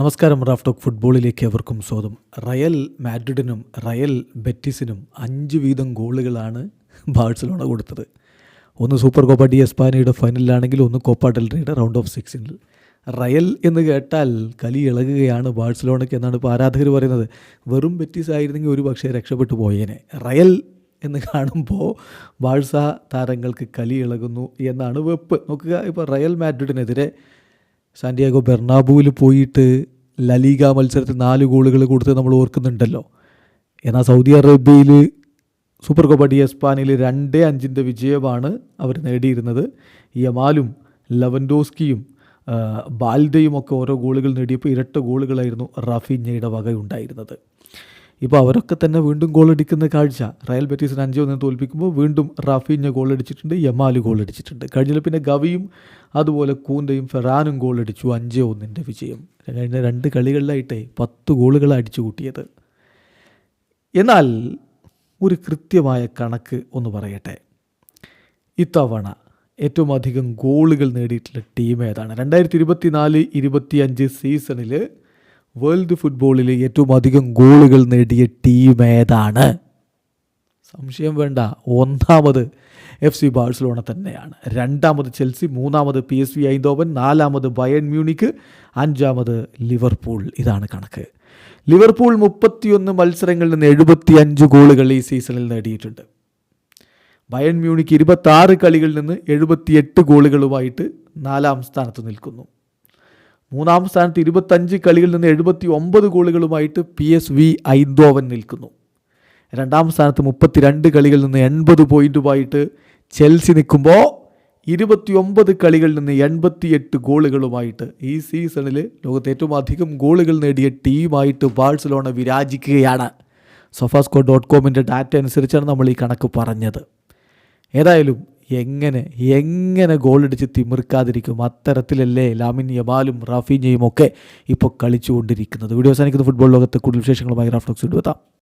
നമസ്കാരം Raf talk ഫുട്ബോളിലേക്ക് എവർക്കും സ്വാഗതം. റയൽ മാഡ്രിഡിനും റയൽ ബെറ്റിസിനും അഞ്ച് വീതം ഗോളുകളാണ് ബാഴ്സലോണ കൊടുത്തത്. ഒന്ന് സൂപ്പർ കോപ്പ ഡി എസ്പാനയുടെ ഫൈനലിലാണെങ്കിൽ ഒന്ന് കോപ്പ ഡെൽറിയുടെ റൗണ്ട് ഓഫ് സിക്സിനിൽ. റയൽ എന്ന് കേട്ടാൽ കലി ഇളകുകയാണ് ബാഴ്സലോണയ്ക്ക് എന്നാണ് ഇപ്പോൾ ആരാധകർ പറയുന്നത്. വെറും ബെറ്റിസ് ആയിരുന്നെങ്കിൽ ഒരു പക്ഷേ രക്ഷപ്പെട്ടു പോയേനെ. റയൽ എന്ന് കാണുമ്പോൾ ബാഴ്സ താരങ്ങൾക്ക് കലി ഇളകുന്നു എന്നാണ് വെപ്പ്. നോക്കുക ഇപ്പോൾ റയൽ മാഡ്രിഡിനെതിരെ സാന്റിയാഗോ ബെർണാബുവിൽ പോയിട്ട് ലലീഗ മത്സരത്തിൽ നാല് ഗോളുകൾ കൊടുത്ത് നമ്മൾ ഓർക്കുന്നുണ്ടല്ലോ. എന്നാൽ സൗദി അറേബ്യയിൽ സൂപ്പർ കോപ്പ അടി എസ്പാനിൽ രണ്ട് അഞ്ചിന്റെ വിജയമാണ് അവർ നേടിയിരുന്നത്. യമാലും ലവൻഡോസ്കിയും ബാൽഡയും ഒക്കെ ഓരോ ഗോളുകൾ നേടിയപ്പോൾ ഇരട്ട ഗോളുകളായിരുന്നു റാഫിഞ്ഞയുടെ വകയുണ്ടായിരുന്നത്. ഇപ്പോൾ അവരൊക്കെ തന്നെ വീണ്ടും ഗോളടിക്കുന്ന കാഴ്ച. റയൽ ബെറ്റീസിന് അഞ്ച് നിന്ന് തോൽപ്പിക്കുമ്പോൾ വീണ്ടും റാഫിഞ്ഞ ഗോളടിച്ചിട്ടുണ്ട് യമാൽ ഗോളടിച്ചിട്ടുണ്ട് കഴിഞ്ഞാൽ പിന്നെ ഗവിയും അതുപോലെ കൂന്തയും ഫെറാനും ഗോളടിച്ചു അഞ്ച് ഒന്നിന്റെ വിജയം. കഴിഞ്ഞ രണ്ട് കളികളിലായിട്ടേ പത്ത് ഗോളുകൾ അടിച്ചു കൂട്ടിയത്. എന്നാൽ ഒരു കൃത്യമായ കണക്ക് ഒന്ന് പറയട്ടെ. ഇത്തവണ ഏറ്റവും അധികം ഗോളുകൾ നേടിയിട്ടുള്ള ടീം ഏതാണ്? രണ്ടായിരത്തി ഇരുപത്തി നാല് ഇരുപത്തി അഞ്ച് സീസണിൽ വേൾഡ് ഫുട്ബോളിൽ ഏറ്റവും അധികം ഗോളുകൾ നേടിയ ടീം ഏതാണ്? സംശയം വേണ്ട. ഒന്നാമത് എഫ് സി ബാഴ്സലോണ തന്നെയാണ്. രണ്ടാമത് ചെൽസി മൂന്നാമത് പി എസ് വി ഐന്തോവൻ നാലാമത് ബയൺ മ്യൂണിക്ക് അഞ്ചാമത് ലിവർപൂൾ. ഇതാണ് കണക്ക്. ലിവർപൂൾ മുപ്പത്തിയൊന്ന് മത്സരങ്ങളിൽ നിന്ന് എഴുപത്തി അഞ്ച് ഗോളുകൾ ഈ സീസണിൽ നേടിയിട്ടുണ്ട്. ബയൺ മ്യൂണിക്ക് ഇരുപത്തി കളികളിൽ നിന്ന് എഴുപത്തിയെട്ട് ഗോളുകളുമായിട്ട് നാലാം സ്ഥാനത്ത് നിൽക്കുന്നു. മൂന്നാം സ്ഥാനത്ത് ഇരുപത്തഞ്ച് കളികളിൽ നിന്ന് എഴുപത്തി ഒമ്പത് ഗോളുകളുമായിട്ട് പി എസ് വി ഐന്തോവൻ നിൽക്കുന്നു. രണ്ടാം സ്ഥാനത്ത് മുപ്പത്തിരണ്ട് കളികളിൽ നിന്ന് എൺപത് പോയിന്റുമായിട്ട് ചെൽസി നിൽക്കുമ്പോൾ ഇരുപത്തിയൊമ്പത് കളികളിൽ നിന്ന് എൺപത്തിയെട്ട് ഗോളുകളുമായിട്ട് ഈ സീസണിൽ ലോകത്തെ ഏറ്റവും അധികം ഗോളുകൾ നേടിയ ടീമായിട്ട് ബാഴ്സലോണ വിരാജിക്കുകയാണ്. സൊഫാസ്കോ ഡോട്ട് കോമിന്റെ ഡാറ്റ അനുസരിച്ചാണ് നമ്മൾ ഈ കണക്ക് പറഞ്ഞത്. ഏതായാലും എങ്ങനെ എങ്ങനെ ഗോളടിച്ച് തിമിർക്കാതിരിക്കും അത്തരത്തിലല്ലേ ലാമിൻ യബാലും റാഫീഞ്ഞയും ഒക്കെ ഇപ്പോൾ കളിച്ചുകൊണ്ടിരിക്കുന്നത്. വീഡിയോ അവസാനിക്കുന്ന. ഫുട്ബോൾ ലോകത്തെ കൂടുതൽ വിശേഷങ്ങളുമായി റാഫ്റ്റോക്സ് എത്താം.